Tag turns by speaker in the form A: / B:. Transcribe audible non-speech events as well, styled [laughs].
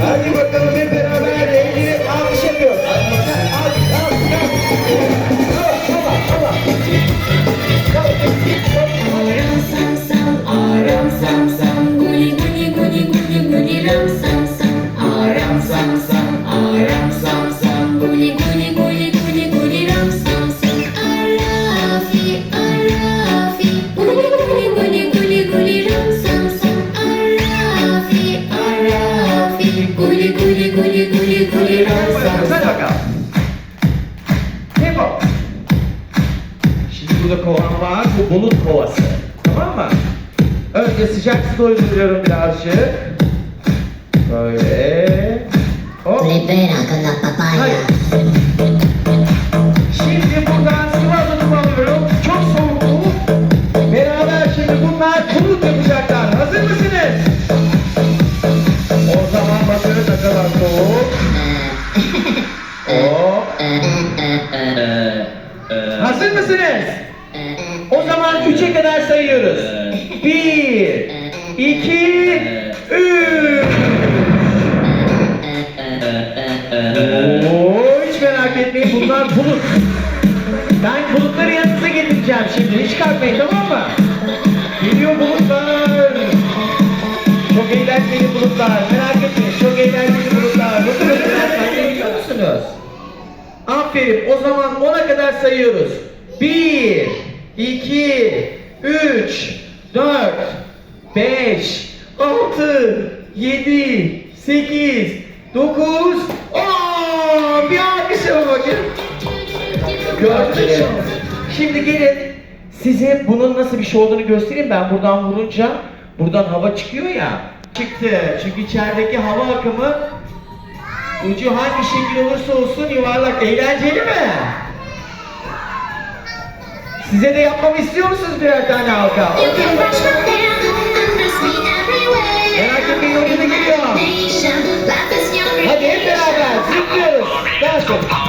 A: Hadi bakalım hep.
B: Aram sam sam, aram sam sam, guli guli guli guli guli ram sam sam. Aram sam sam, aram sam,
A: burada kovan var. Bu bulut kovası. Tamam mı? Önce sıcak su dolduruyorum birazcık. Böyle. Hop.
C: Libera con la papaya.
A: Şimdi buradan sıvı alıp alıyorum. Çok soğuk bu. Beraber şimdi bunlar bulut yapacaklar. Hazır mısınız? O zaman bakın ne kadar soğuk. [laughs] Hop. [laughs] Hazır mısınız? Sayıyoruz. Bir, iki, üç. Oo, hiç merak etmeyin bunlar bulut. Ben bulutları yanınıza getireceğim şimdi. Hiç kalkmayın tamam mı? Geliyor bulutlar. Çok eğlenceli bulutlar. Merak etmeyin. Çok eğlenceli bulutlar. Bakın öyle biliyor musunuz? Aferin. O zaman ona kadar sayıyoruz. Bir, iki, üç, dört, beş, altı, yedi, sekiz, dokuz, on. Bir alkış yapın bakayım. Gördünüz mü? Şimdi gelin size bunun nasıl bir şey olduğunu göstereyim. Ben buradan vurunca buradan hava çıkıyor ya. Çıktı. Çünkü içerideki hava akımı ucu hangi şekil olursa olsun yuvarlak. Eğlenceli mi? Size de yapmamı istiyor musunuz birer tane halka?
B: Merak etmeyin o geliyor. Hadi
A: hep beraber zıplıyoruz. Dans edin.